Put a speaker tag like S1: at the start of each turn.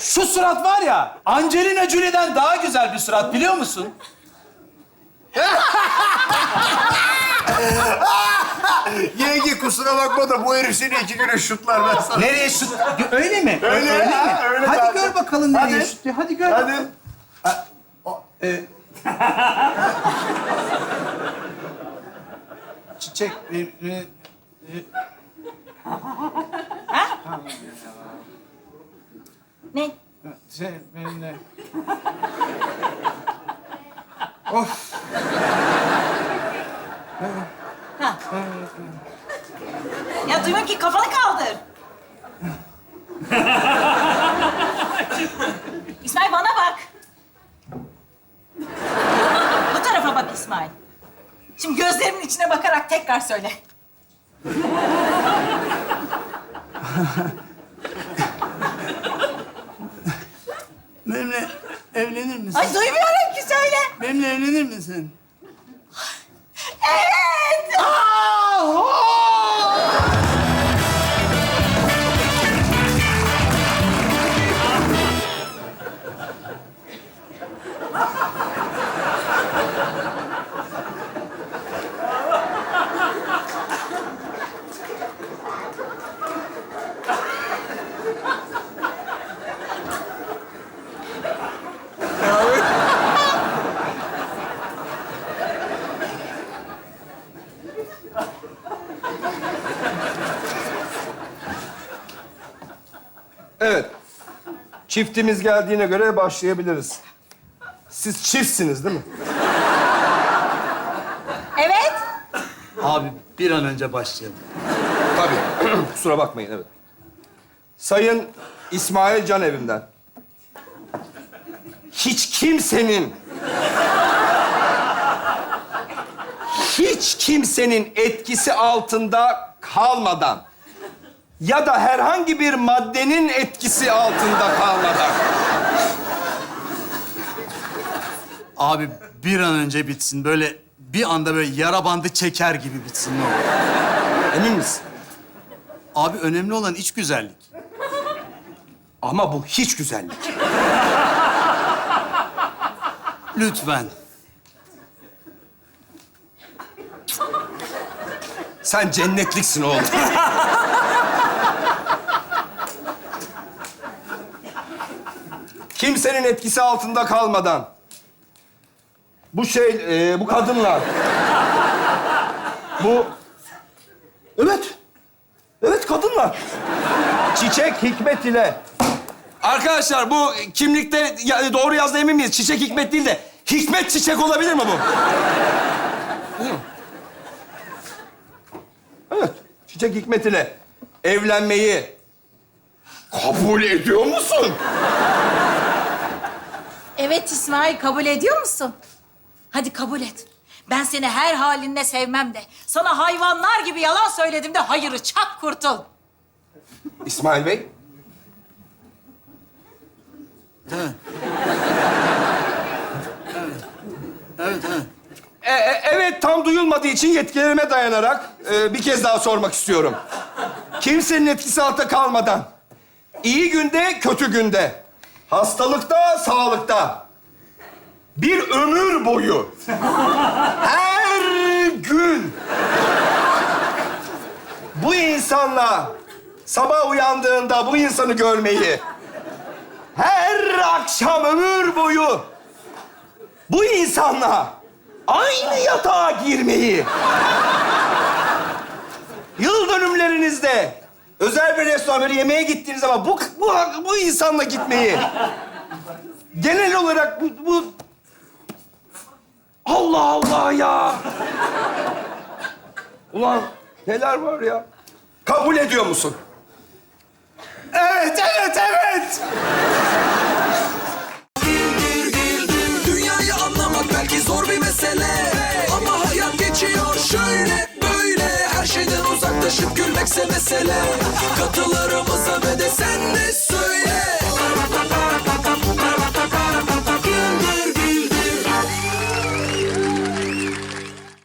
S1: Şu surat var ya, Angelina Jolie'den daha güzel bir surat biliyor musun?
S2: Yenge kusura bakma da bu herif seni iki güne şutlar ben sana.
S1: Nereye şut... Öyle mi?
S2: Öyle
S1: mi?
S2: ha, öyle
S1: Hadi
S2: zaten.
S1: gör bakalım nereye
S2: Hadi.
S1: şut diyor. Hadi gör
S2: Hadi.
S1: bakalım. Ee, Çiçek... E, e,
S3: Ne?
S1: şey, benimle... of.
S3: Ya duymuyorum ki kafanı kaldır. İsmail bana bak. Bu tarafa bak İsmail. Şimdi gözlerimin içine bakarak tekrar söyle.
S1: Benimle evlenir misin?
S3: Ay duymuyorum ki söyle.
S1: Benimle evlenir misin?
S3: Evet.
S4: Evet. Çiftimiz geldiğine göre başlayabiliriz. Siz çiftsiniz değil mi?
S3: Evet.
S1: Abi bir an önce başlayalım.
S4: Tabii. Kusura bakmayın, evet. Sayın İsmail Can evimden. Hiç kimsenin... hiç kimsenin etkisi altında kalmadan ya da herhangi bir maddenin etkisi altında kalmadan
S1: Abi bir an önce bitsin. Böyle bir anda böyle yara bandı çeker gibi bitsin ne olur.
S4: emin misin?
S1: Abi önemli olan iç güzellik.
S4: Ama bu hiç güzellik.
S1: Lütfen.
S4: Sen cennetliksin oğlum. Kimsenin etkisi altında kalmadan. Bu şey, e, bu kadınlar. Bu... Evet. Evet kadınlar. Çiçek Hikmet ile. Arkadaşlar bu kimlikte ya, doğru yazdı emin miyiz? Çiçek Hikmet değil de Hikmet Çiçek olabilir mi bu? Evet. Çiçek Hikmet ile evlenmeyi kabul ediyor musun?
S3: Evet İsmail kabul ediyor musun? Hadi kabul et. Ben seni her halinle sevmem de. Sana hayvanlar gibi yalan söyledim de hayırı çak kurtul.
S4: İsmail Bey.
S1: Değil mi? Evet, evet.
S4: E, e, evet tam duyulmadığı için yetkilerime dayanarak e, bir kez daha sormak istiyorum. Kimsenin etkisi altında kalmadan, iyi günde, kötü günde, hastalıkta, sağlıkta, bir ömür boyu, her gün. Bu insanla sabah uyandığında bu insanı görmeyi, her akşam ömür boyu bu insanla aynı yatağa girmeyi, yıl dönümlerinizde özel bir restorana böyle yemeğe gittiğiniz zaman bu, bu, bu insanla gitmeyi, genel olarak bu, bu... Allah Allah ya! Ulan neler var ya? Kabul ediyor musun? Evet, evet, evet!
S5: Her